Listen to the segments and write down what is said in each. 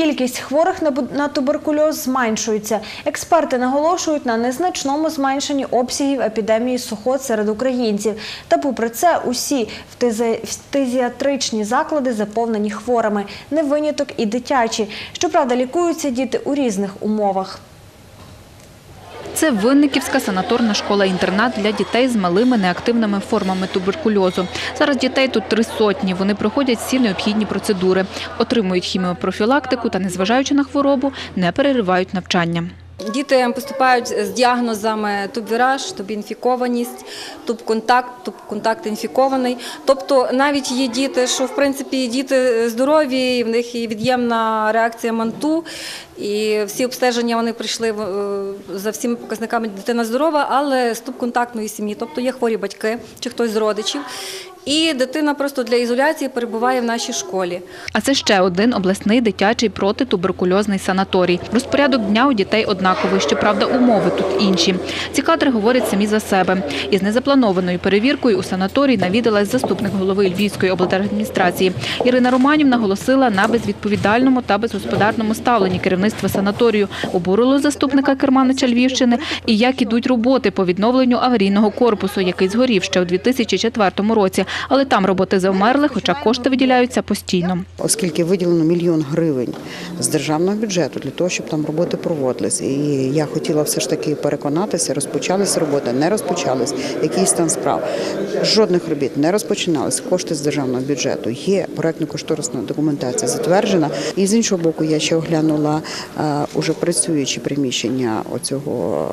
кількість хворих на туберкульоз зменшується. Експерти наголошують на незначному зменшенні обсягів епідемії сухот серед українців. Та попри це, усі фтизіатричні заклади заповнені хворими. Не виняток і дитячі. Щоправда, лікуються діти у різних умовах. Це Винниківська санаторна школа-інтернат для дітей з малими неактивними формами туберкульозу. Зараз дітей тут три сотні. Вони проходять всі необхідні процедури, отримують хіміопрофілактику та, незважаючи на хворобу, не переривають навчання. Діти поступають з діагнозами тубвіраж, тубінфікованість, тубконтакт, тубконтакт інфікований. Тобто навіть є діти, що в принципі діти здорові, в них і від'ємна реакція манту, і всі обстеження вони прийшли е, за всіма показниками дитина здорова, але з тубконтактної сім'ї, тобто є хворі батьки чи хтось з родичів. І дитина просто для ізоляції перебуває в нашій школі. А це ще один обласний дитячий протитуберкульозний санаторій. Розпорядок дня у дітей однаковий, щоправда, умови тут інші. Ці кадри говорять самі за себе. Із незапланованою перевіркою у санаторій навідалась заступник голови Львівської облдержадміністрації. Ірина Романів наголосила на безвідповідальному та безгосподарному ставленні керівництва санаторію. Обурило заступника керманича Львівщини і як ідуть роботи по відновленню аварійного корпусу, який згорів ще у 2004 році. Але там роботи завмерли, хоча кошти виділяються постійно. оскільки виділено мільйон гривень з державного бюджету для того, щоб там роботи проводились. І я хотіла все ж таки переконатися, розпочалися роботи, не розпочались, який стан справ. Жодних робіт не розпочиналися. Кошти з державного бюджету є проектно-кошторисна документація затверджена. І з іншого боку, я ще оглянула е, уже працюючі приміщення оцього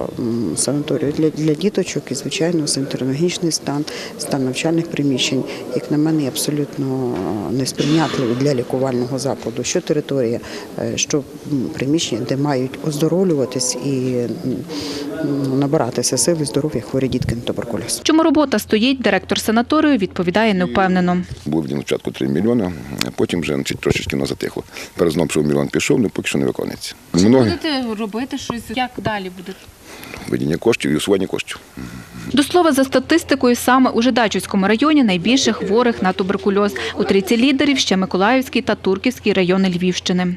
санаторію для, для діточок і звичайно санітарно-гігієнічний стан, стан навчальних приміщень, як на мене, є абсолютно несприйнятливий для лікувального закладу. Що територія, е, що приміщення, де мають оздоровлюватись і набиратися сил і здоров'я хворі дітки на туберкульоз. Чому робота стоїть, директор санаторію відповідає невпевнено. Був він спочатку 3 мільйони, а потім вже значить, трошечки воно затихло. Перед що мільйон пішов, але поки що не виконується. Многі Будете робити щось? Як далі буде? видіння коштів і усвоєння коштів. До слова, за статистикою, саме у Жидачівському районі найбільше хворих на туберкульоз. У трійці лідерів ще Миколаївський та Турківський райони Львівщини.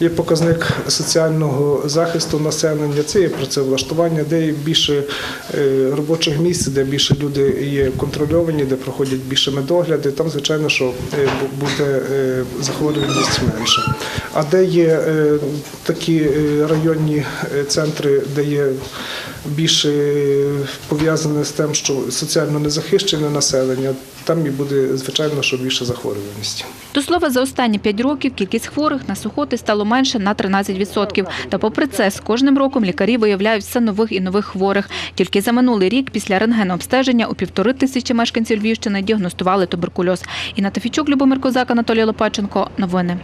Є показник соціального захисту населення, це є працевлаштування, де є більше е, робочих місць, де більше люди є контрольовані, де проходять більше медогляди. Там, звичайно, що е, буде е, захворюваність менше. А де є е, такі е, районні е, центри, де є більше пов'язане з тим, що соціально незахищене населення, там і буде, звичайно, що більше захворюваності. До слова, за останні п'ять років кількість хворих на сухоти стало менше на 13%. Та попри це, з кожним роком лікарі виявляють все нових і нових хворих. Тільки за минулий рік після рентгенообстеження у півтори тисячі мешканців Львівщини діагностували туберкульоз. Інна Тафічук, Любомир Козак, Анатолій Лопаченко. Новини.